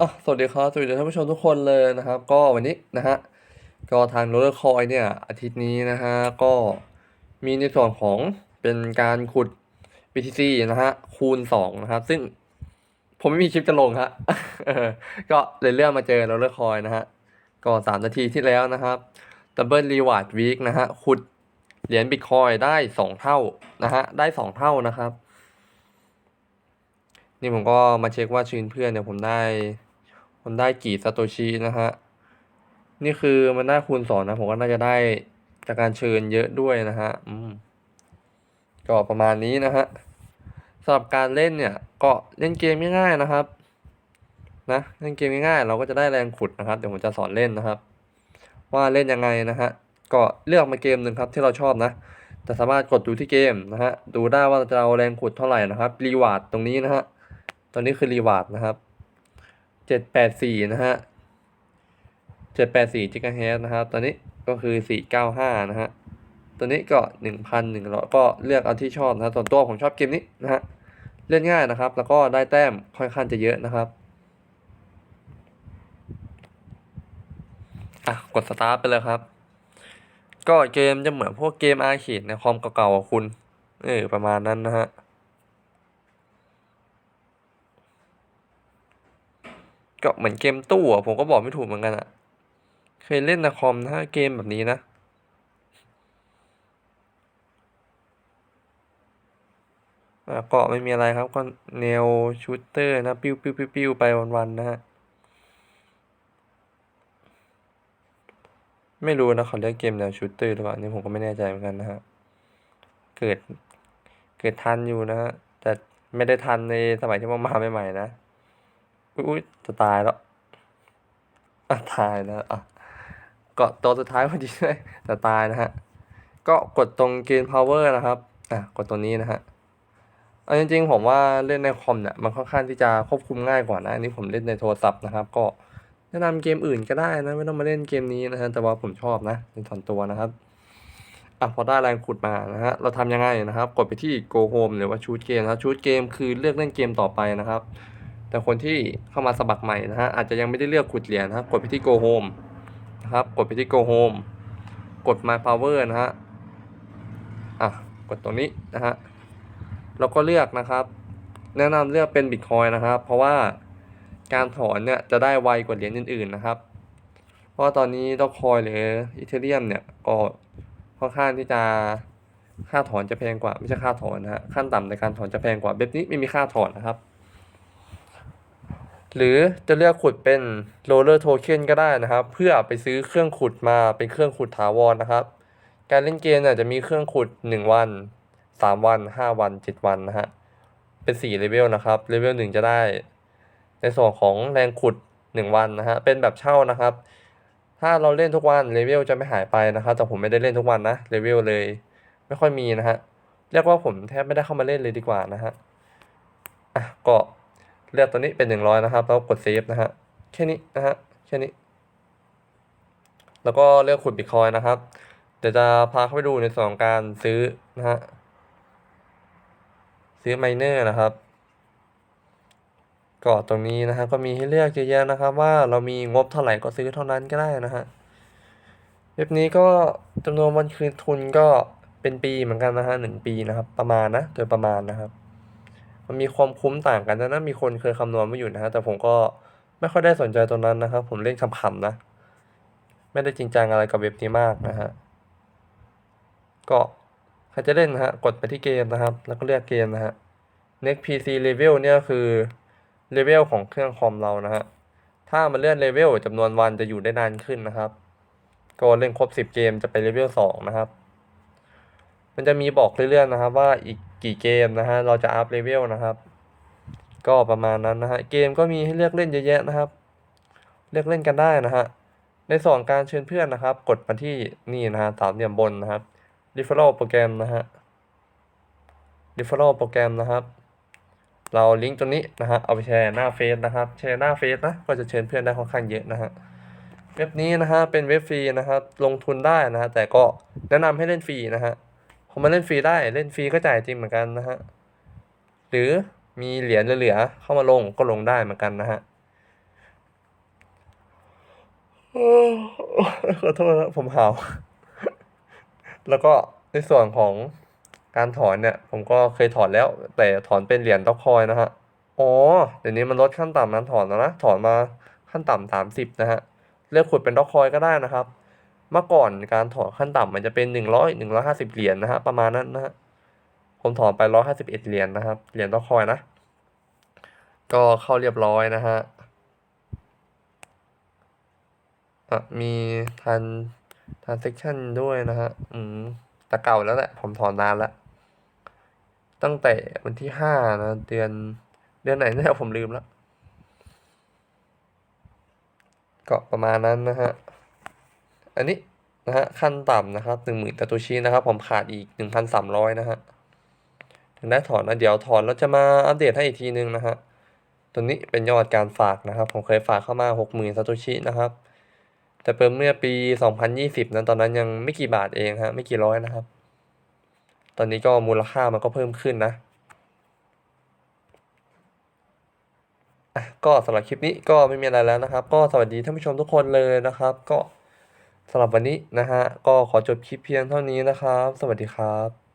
อสวัสดีครับสวัสดีท่านผู้ชมทุกคนเลยนะครับ ก็วันนี้นะฮะก็ทางโรลเลอร์คอยเนี่ยอาทิตย์นี้นะฮะก็มีในส่วนของเป็นการขุด BTC นะฮะคูณ2นะครับ ซึ่งผมไม่มีคลิปจะลงฮะก็เลยเลื่อนมาเจอโรลเลอร์คอยนะฮะก็สามนาทีที่แล้วนะครับดับเบิลรีวาร์ดวีคนะฮะขุดเหรียญบิตคอยได้สองเท่านะฮะได้สองเท่านะครับ นี่ผมก็มาเช็คว่าชื่นเพื่อนเนี่ยผมได้ ผมได้กี่ซาโตชินะฮะ นี่คือมันได้คูณสองนะ ผมก็น่าจะได้จากการเชิญเยอะด้วยนะฮะ อืม ก็ประมาณนี้นะฮะสำหรับการเล่นเนี่ย ก็เล่นเกมง่ายๆนะครับ นะเล่นเกมง่ายๆเราก็จะได้แรงขุดนะครับ เดี๋ยวผมจะสอนเล่นนะครับ ว่าเล่นยังไงนะฮะ ก็เลือกมาเกมหนึ่งครับที่เราชอบนะแต่สามารถกดดูที่เกมนะฮะ ดูได้ว่าจะเอาแรงขุดเท่าไหร่นะครับ รีวาร์ดตรงนี้นะฮะตรงนี้คือรีวาร์ดนะครับ เจ็ดแปดสี่นะฮะเจ็ดแปดสี่จิกะเฮดนะครับตอนนี้ก็คือสี่เก้าห้านะฮะ ตัวนี้ก็หนึ่งพันหนึ่งร้อยก็เลือกเอาที่ชอบนะส่วนตัวผมชอบเกมนี้นะฮะ เล่นง่ายนะครับ แล้วก็ได้แต้มค่อนข้างจะเยอะนะครับอะกดสตาร์ทไปเลยครับ ก็เกมจะเหมือนพวกเกมอาร์เคดในคอมเก่าๆอะคุณ เออประมาณนั้นนะฮะ ก็เหมือนเกมตู้อะผมก็บอกไม่ถูกเหมือนกันอะเคยเล่นในคอมนะเกมแบบนี้นะอะก็ไม่มีอะไรครับ ก็แนวชูตเตอร์นะ ปิ้วปิ้วปิ้วปิ้วไปวันๆนะฮะ ไม่รู้นะเขาเรียกเกมแนวชูตเตอร์หรือเปล่านี่ผมก็ไม่แน่ใจเหมือนกันนะฮะ เกิด เกิดทันอยู่นะฮะ แต่ไม่ได้ทันในสมัยที่มันมาใหม่ๆนะ อุ้ยจะตายแล้วอะตายแล้วอะก็ตัวสุดท้ายพอดีเลยจะตายนะฮะ ก็กดตรงเกณฑ์ power นะครับอะกดตรงนี้นะฮะเอาจริงๆผมว่าเล่นในคอมเนี่ยมันค่อนข้างที่จะควบคุมง่ายกว่านะอันนี้ผมเล่นในโทรศัพท์นะครับ ก็แนะนำเกมอื่นก็ได้นะไม่ต้องมาเล่นเกมนี้นะฮะแต่ว่าผมชอบนะเป็นส่วนตัวนะครับอะพอได้แรงขุดมานะฮะเราทำยังไงนะครับ กดไปที่ go home หรือว่า choose game นะ choose game คือเลือกเล่นเกมต่อไปนะครับ แต่คนที่เข้ามาสมัครใหม่นะฮะอาจจะยังไม่ได้เลือกขุดเหรียญนะครับกดไปที่ go home นะครับกดไปที่ go home กด my power นะฮะอะกดตรงนี้นะฮะแล้วก็เลือกนะครับ แนะนำเลือกเป็น Bitcoin นะครับ เพราะว่าการถอนเนี่ยจะได้ไวกว่าเหรียญอื่นๆนะครับ เพราะว่าตอนนี้ดอกคอยหรืออีเทเรียมเนี่ยก็ค่อนข้างที่จะค่าถอนจะแพงกว่า ไม่ใช่ค่าถอนนะฮะขั้นต่ำในการถอนจะแพงกว่าแบบนี้ไม่มีค่าถอนนะครับ หรือจะเลือกขุดเป็น roller token ก็ได้นะครับ เพื่อไปซื้อเครื่องขุดมาเป็นเครื่องขุดถาวรนะครับ การเล่นเกมเนี่ยจะมีเครื่องขุด 1 วัน 3 วัน 5 วัน 7 วันนะฮะเป็น4เลเวลนะครับเลเวล1จะได้ ในส่วนของแรงขุด 1 วันนะฮะเป็นแบบเช่านะครับ ถ้าเราเล่นทุกวันเลเวลจะไม่หายไปนะครับแต่ผมไม่ได้เล่นทุกวันนะเลเวลเลย ไม่ค่อยมีนะฮะเรียกว่าผมแทบไม่ได้เข้ามาเล่นเลยดีกว่านะฮะอะก็ เลือกตัวนี้เป็นหนึ่งร้อยนะครับ แล้วกดเซฟนะฮะ แค่นี้นะฮะ แค่นี้ แล้วก็เลือกขุดบิตคอยนะครับ เดี๋ยวจะพาเข้าไปดูในส่วนของการซื้อนะฮะ ซื้อไมเนอร์นะครับก็ตรงนี้นะฮะก็มีให้เลือกเยอะแยะนะครับ ว่าเรามีงบเท่าไหร่ก็ซื้อเท่านั้นก็ได้นะฮะเว็บนี้ก็จำนวนวันคืนทุนก็เป็นปีเหมือนกันนะฮะหนึ่งปีนะครับ ประมาณนะโดยประมาณนะครับ มันมีความคุ้มต่างกันนะนะมีคนเคยคำนวณมาอยู่นะฮะแต่ผมก็ไม่ค่อยได้สนใจตรงนั้นนะครับ ผมเล่นขำๆนะ ไม่ได้จริงจังอะไรกับเว็บนี้มากนะฮะก็ใครจะเล่นนะฮะกดไปที่เกมนะครับ แล้วก็เลือกเกมนะฮะ next PC level เนี่ยคือเลเวลของเครื่องคอมเรานะฮะถ้ามันเลื่อนเลเวลจำนวนวันจะอยู่ได้นานขึ้นนะครับ ก็เล่นครบ 10 เกมจะไปเลเวล2นะครับ มันจะมีบอกเรื่อยๆนะครับว่าอีก กี่เกมนะฮะ เราจะอัพเลเวลนะครับ ก็ประมาณนั้นนะฮะ เกมก็มีให้เลือกเล่นเยอะแยะนะครับ เลือกเล่นกันได้นะฮะ ในส่วนการเชิญเพื่อนนะครับ กดมาที่นี่นะฮะสามเหลี่ยมบนนะครับ referral โปรแกรมนะฮะ referral โปรแกรมนะครับ เราลิงก์ตรงนี้นะฮะ เอาไปแชร์หน้าเฟซนะครับ แชร์หน้าเฟซนะ ก็จะเชิญเพื่อนได้ค่อนข้างเยอะนะฮะเว็บนี้นะฮะเป็นเว็บฟรีนะครับ ลงทุนได้นะฮะแต่ก็แนะนำให้เล่นฟรีนะฮะ พอมาเล่นฟรีได้เล่นฟรีก็จ่ายจริงเหมือนกันนะฮะหรือมีเหรียญเหลือๆเข้ามาลงก็ลงได้เหมือนกันนะฮะขอโทษนะผมหาวแล้วก็ในส่วนของการถอนเนี่ย ผมก็เคยถอนแล้ว แต่ถอนเป็นเหรียญด็อกคอยนะฮะอ๋อเดี๋ยวนี้มันลดขั้นต่ำนั้นถอนแล้วนะ ถอนมาขั้นต่ำสามสิบนะฮะเลือกขุดเป็นด็อกคอยก็ได้นะครับ เมื่อก่อนการถอนขั้นต่ำมันจะเป็นหนึ่งร้อยหนึ่งร้อยห้าสิบเหรียญนะฮะประมาณนั้นนะฮะผมถอนไปร้อยห้าสิบเอ็ดเหรียญนะครับเหรียญด็อกคอยนะ ก็เข้าเรียบร้อยนะฮะมีทันทันเซ็กชันด้วยนะฮะอืมแต่เก่าแล้วแหละ ผมถอนนานแล้วตั้งแต่วันที่ห้านะเดือนเดือนไหนเนี่ยผมลืมแล้วก็ประมาณนั้นนะฮะ อันนี้นะฮะขั้นต่ำนะครับหนึ่งหมื่นตาตูชินะครับ ผมขาดอีกหนึ่งพันสามร้อยนะฮะถึงได้ถอนนะเดี๋ยวถอนแล้วจะมาอัปเดตให้อีกทีนึงนะฮะตัวนี้เป็นยอดการฝากนะครับ ผมเคยฝากเข้ามาหกหมื่นซาโตชินะครับ แต่เปิดเมื่อปี2020นั้นตอนนั้นยังไม่กี่บาทเองฮะไม่กี่ร้อยนะครับ ตอนนี้ก็มูลค่ามันก็เพิ่มขึ้นนะก็สำหรับคลิปนี้ก็ไม่มีอะไรแล้วนะครับ ก็สวัสดีท่านผู้ชมทุกคนเลยนะครับ ก็ สำหรับวันนี้นะฮะก็ขอจบคลิปเพียงเท่านี้นะครับ สวัสดีครับ